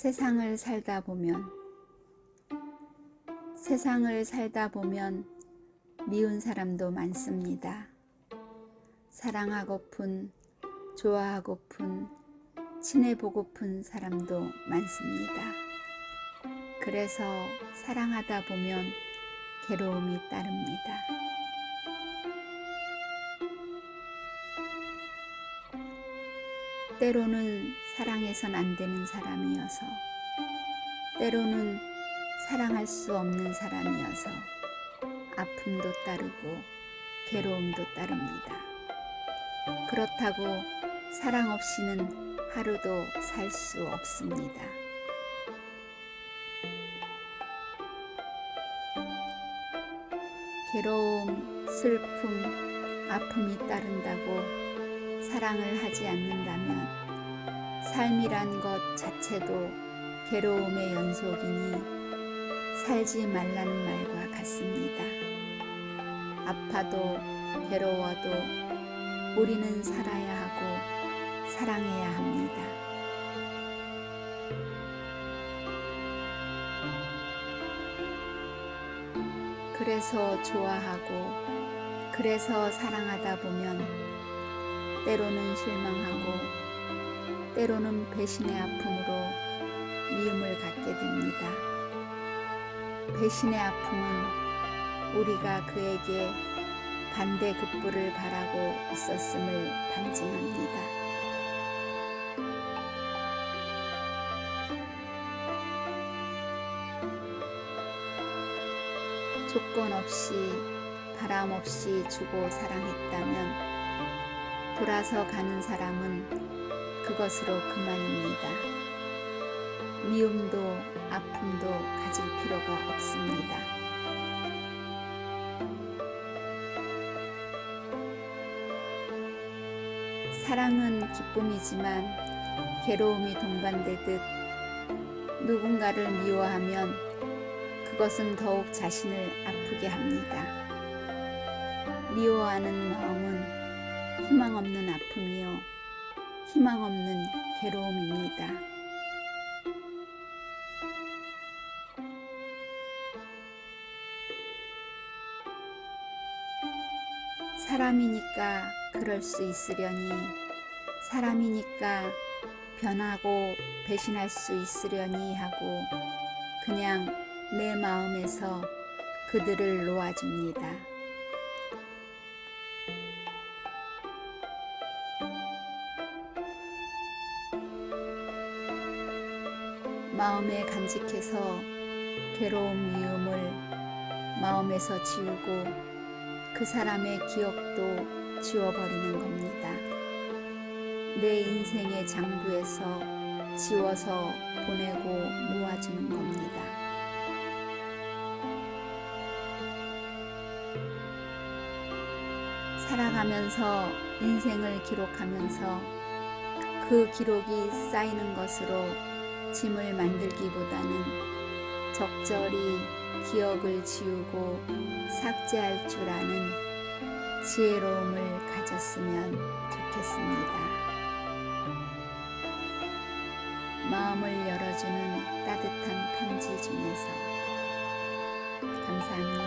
세상을 살다 보면 세상을 살다 보면 미운 사람도 많습니다. 사랑하고픈, 좋아하고픈, 친해보고픈 사람도 많습니다. 그래서 사랑하다 보면 괴로움이 따릅니다. 때로는 사랑해선 안 되는 사람이어서, 때로는 사랑할 수 없는 사람이어서 아픔도 따르고 괴로움도 따릅니다. 그렇다고 사랑 없이는 하루도 살 수 없습니다. 괴로움, 슬픔, 아픔이 따른다고 사랑을 하지 않는다면 삶이란 것 자체도 괴로움의 연속이니 살지 말라는 말과 같습니다. 아파도 괴로워도 우리는 살아야 하고 사랑해야 합니다. 그래서 좋아하고 그래서 사랑하다 보면 때로는 실망하고 때로는 배신의 아픔으로 미움을 갖게 됩니다. 배신의 아픔은 우리가 그에게 반대 급부를 바라고 있었음을 반증합니다. 조건 없이 바람 없이 주고 사랑했다면 돌아서 가는 사람은 그것으로 그만입니다. 미움도 아픔도 가질 필요가 없습니다. 사랑은 기쁨이지만 괴로움이 동반되듯 누군가를 미워하면 그것은 더욱 자신을 아프게 합니다. 미워하는 마음은 희망 없는 아픔이요. 희망 없는 괴로움입니다. 사람이니까 그럴 수 있으려니 사람이니까 변하고 배신할 수 있으려니 하고 그냥 내 마음에서 그들을 놓아줍니다. 마음에 간직해서 괴로운 미움을 마음에서 지우고 그 사람의 기억도 지워버리는 겁니다. 내 인생의 장부에서 지워서 보내고 놓아주는 겁니다. 살아가면서 인생을 기록하면서 그 기록이 쌓이는 것으로 짐을 만들기보다는 적절히 기억을 지우고 삭제할 줄 아는 지혜로움을 가졌으면 좋겠습니다. 마음을 열어주는 따뜻한 편지 중에서 감사합니다.